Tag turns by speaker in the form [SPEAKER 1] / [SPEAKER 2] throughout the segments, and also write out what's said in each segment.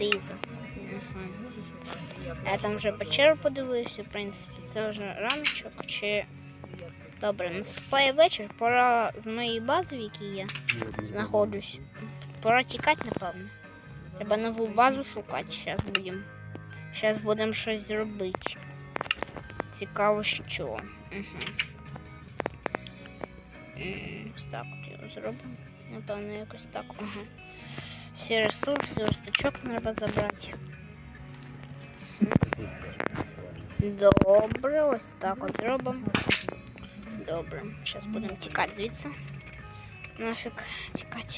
[SPEAKER 1] Ліза. Угу. Я там вже печеру подивився, в принципі, це вже раночок чи. Добре, наступає вечір, пора з моєї бази, в якій я знаходжусь. Пора тікати, напевно. Треба нову базу шукати. Зараз будемо. Зараз будемо щось робити. Цікаво, що. Угу. Ось так от його зробимо. Напевно, якось так. Ага. Всі ресурси, верстачок треба забрати. Добре, ось так от зробимо. Добре, зараз будемо тікати звідси. Нафіг тікати.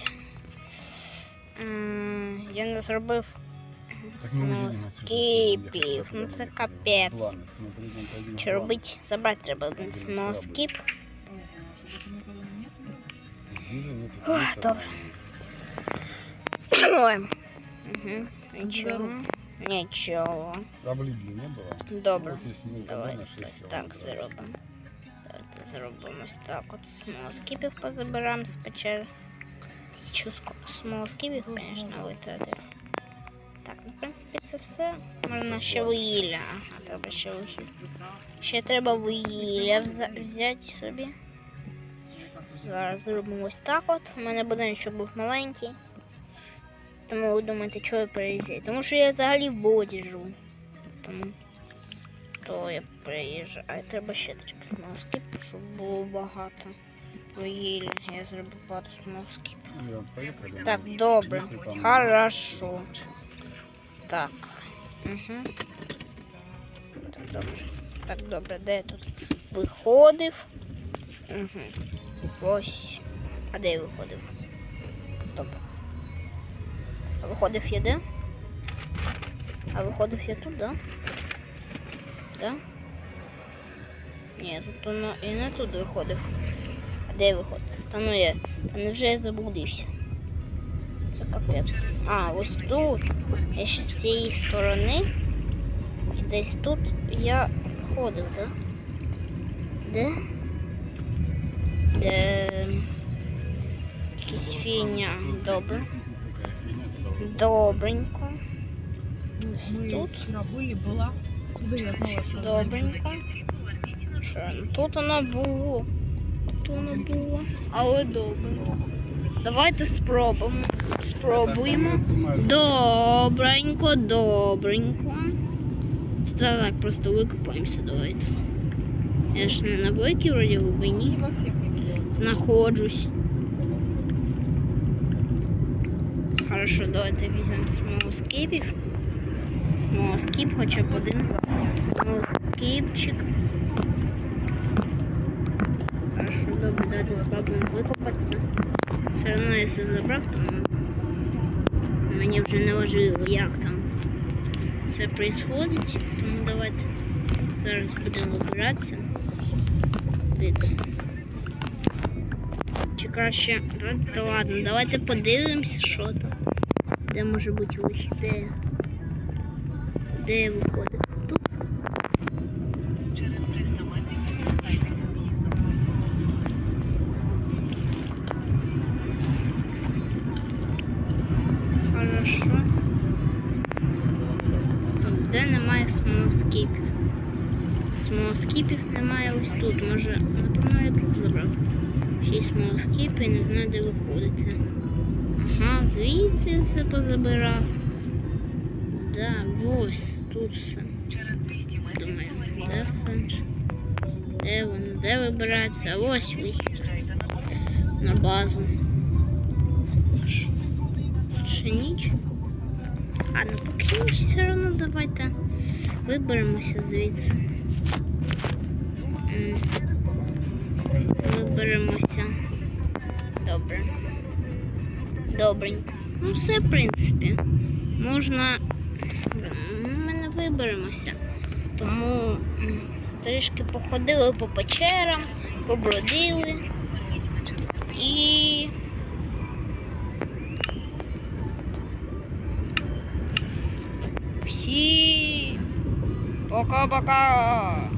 [SPEAKER 1] М, Я не зробив смоскіпів. Ну це капець. Чи робити? Забрати треба один смоскіп. Ох, добре. Ой. Угу. Нічого. Нічого.
[SPEAKER 2] А в не было?
[SPEAKER 1] Добре.
[SPEAKER 2] Вот
[SPEAKER 1] Давай ось так зробимо. Давайте зробимо ось так от смолоскипів позабираємо з печер. Тисячу ск- смолоскипів, звісно, витратив. Так, ну в принципі це все. Можна ще вугілля. Ага, треба ще вугілля. Ще треба вугілля взяти собі. Зараз зробимо ось так от. У мене будиночок був маленький. Тому ви думаєте, чого я переїжджаю? Тому що я взагалі в боді живу. Тому то я приїжджаю. Треба ще трішки смоскіп, щоб було багато. Вугілля. Я зробив багато смоскіп. Так, добре. Хорошо. Так. Угу. Так, добре. Так, добре, де я тут виходив? Угу. Ось. А де я виходив? Стоп. Виходив я? А виходив я тут, да? Да? Ні, тут воно і не тут виходив. А де виходив? Та ну я. Та невже я заблудився? Це капець. А, ось тут. Я ще з цієї сторони. І десь тут я ходив? Да? Де? Де? Якась фігня. Добре. Добренько. Ось
[SPEAKER 3] Мы
[SPEAKER 1] тут.
[SPEAKER 3] вчера были, была. Куда я знала, что она
[SPEAKER 1] Добренько. Що? ну Тут воно було. Тут воно було. Але добре. Давайте спробуємо. Спробуємо.
[SPEAKER 2] Я думаю,
[SPEAKER 1] Добренько, добренько. Та так, просто викопаємося, давайте. Я ж не на великій вроді глибині
[SPEAKER 3] не во всех регионах.
[SPEAKER 1] знаходжусь. Хорошо, давайте візьмемо смолоскипів. Смолоскип, хоча б один. Смолоскипчик. Хорошо, добре, давайте спробуємо викопатися. Все одно я все забрав, тому мені вже не важливо, як там все відбувається. Тому давайте зараз будемо вибиратися. Дивіться. Чи краще. Давайте, ладно, давайте подивимось, що там. Де може бути вихід? Де? Де я виходив? Тут?
[SPEAKER 4] Через 300 метрів скористайтеся з'їздом.
[SPEAKER 1] Хорошо. Там, де немає смолоскипів. Смолоскипів немає ось тут. Може, напевно, я тут забрав. Шість смолоскипів і не знаю, де виходити. Ага, звідси все позабирав. Да, ось тут все.
[SPEAKER 4] Через 200 метрів
[SPEAKER 1] Думаю, де все? Де воно? Де вибиратися? Ось вихід
[SPEAKER 4] на базу.
[SPEAKER 1] Ще ніч. А ну поки ніч все одно давайте виберемося звідси. Виберемося. Добре. Добренько. Ну все, в принципі. Можна. Ми не виберемося. Тому трішки походили по печерам, побродили. І. Всі. Пока-пока.